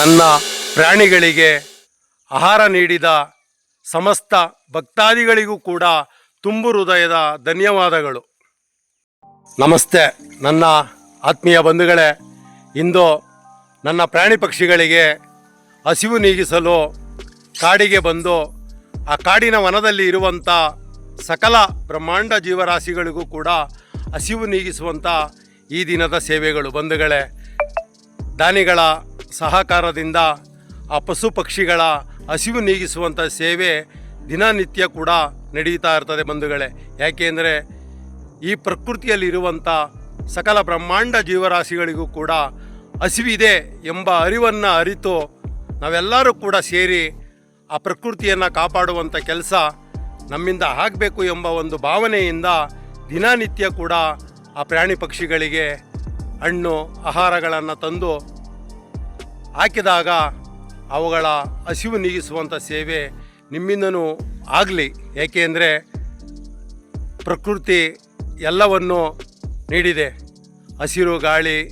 ನನ್ನ ಪ್ರಾಣಿಗಳಿಗೆ ಆಹಾರ ನೀಡಿದ ಸಮಸ್ತ ಭಕ್ತಾದಿಗಳಿಗೂ ಕೂಡ ತುಂಬು ಹೃದಯದ ಧನ್ಯವಾದಗಳು. ನಮಸ್ತೆ ನನ್ನ ಆತ್ಮೀಯ ಬಂಧುಗಳೇ. ಇಂದು ನನ್ನ ಪ್ರಾಣಿ ಪಕ್ಷಿಗಳಿಗೆ ಹಸಿವು ನೀಗಿಸಲು ಕಾಡಿಗೆ ಬಂದು ಆ ಕಾಡಿನ ವನದಲ್ಲಿ ಇರುವಂಥ ಸಕಲ ಬ್ರಹ್ಮಾಂಡ ಜೀವರಾಶಿಗಳಿಗೂ ಕೂಡ ಹಸಿವು ನೀಗಿಸುವಂಥ ಈ ದಿನದ ಸೇವೆಗಳು. ಬಂಧುಗಳೇ, ದಾನಿಗಳ ಸಹಕಾರದಿಂದ ಆ ಪಶು ಪಕ್ಷಿಗಳ ಹಸಿವು ನೀಗಿಸುವಂಥ ಸೇವೆ ದಿನನಿತ್ಯ ಕೂಡ ನಡೀತಾ ಇರ್ತದೆ ಬಂಧುಗಳೇ. ಯಾಕೆಂದರೆ ಈ ಪ್ರಕೃತಿಯಲ್ಲಿರುವಂಥ ಸಕಲ ಬ್ರಹ್ಮಾಂಡ ಜೀವರಾಶಿಗಳಿಗೂ ಕೂಡ ಹಸಿವಿದೆ ಎಂಬ ಅರಿವನ್ನು ಅರಿತು ನಾವೆಲ್ಲರೂ ಕೂಡ ಸೇರಿ ಆ ಪ್ರಕೃತಿಯನ್ನು ಕಾಪಾಡುವಂಥ ಕೆಲಸ ನಮ್ಮಿಂದ ಆಗಬೇಕು ಎಂಬ ಒಂದು ಭಾವನೆಯಿಂದ ದಿನನಿತ್ಯ ಕೂಡ ಆ ಪ್ರಾಣಿ ಪಕ್ಷಿಗಳಿಗೆ ಹಣ್ಣು, ಆಹಾರಗಳನ್ನು ತಂದು ಹಾಕಿದಾಗ ಅವುಗಳ ಹಸಿವು ನೀಗಿಸುವಂಥ ಸೇವೆ ನಿಮ್ಮಿಂದನೂ ಆಗಲಿ. ಏಕೆಂದರೆ ಪ್ರಕೃತಿ ಎಲ್ಲವನ್ನು ನೀಡಿದೆ. ಹಸಿರು, ಗಾಳಿ,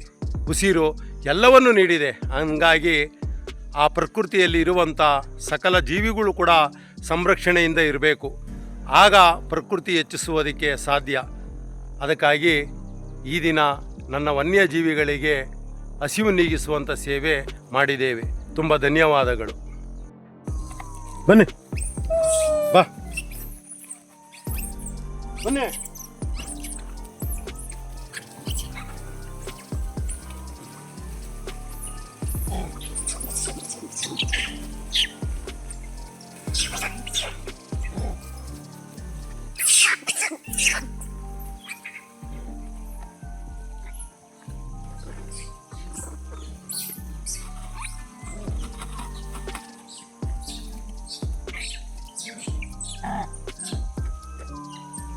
ಉಸಿರು ಎಲ್ಲವನ್ನು ನೀಡಿದೆ. ಹಂಗಾಗಿ ಆ ಪ್ರಕೃತಿಯಲ್ಲಿ ಇರುವಂಥ ಸಕಲ ಜೀವಿಗಳು ಕೂಡ ಸಂರಕ್ಷಣೆಯಿಂದ ಇರಬೇಕು. ಆಗ ಪ್ರಕೃತಿ ಹೆಚ್ಚಿಸುವುದಕ್ಕೆ ಸಾಧ್ಯ. ಅದಕ್ಕಾಗಿ ಈ ದಿನ ನನ್ನ ವನ್ಯಜೀವಿಗಳಿಗೆ ಹಸಿವು ನೀಗಿಸುವಂಥ ಸೇವೆ ಮಾಡಿದ್ದೇವೆ. ತುಂಬ ಧನ್ಯವಾದಗಳು. ಬನ್ನಿ. ಬಾ. ಬನ್ನಿ.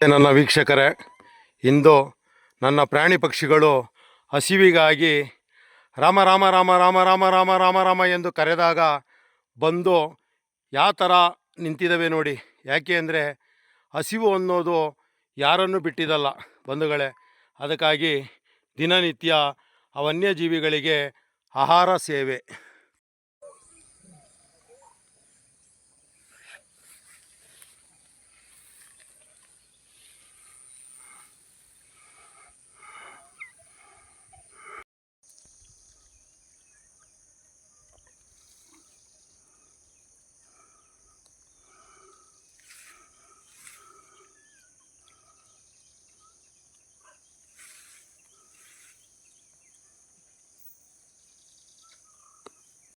ನನ್ನ ವೀಕ್ಷಕರೇ. ಇಂದು ನನ್ನ ಪ್ರಾಣಿ ಪಕ್ಷಿಗಳು ಹಸಿವಿಗಾಗಿ ರಾಮ ರಾಮ ರಾಮ ರಾಮ ರಾಮ ರಾಮ ರಾಮ ರಾಮ ಎಂದು ಕರೆದಾಗ ಬಂದು ಯಾವ ಥರ ನಿಂತಿದ್ದಾವೆ ನೋಡಿ. ಯಾಕೆ ಅಂದರೆ ಹಸಿವು ಅನ್ನೋದು ಯಾರನ್ನು ಬಿಟ್ಟಿದ್ದಲ್ಲ ಬಂಧುಗಳೇ. ಅದಕ್ಕಾಗಿ ದಿನನಿತ್ಯ ಆ ವನ್ಯಜೀವಿಗಳಿಗೆ ಆಹಾರ ಸೇವೆ.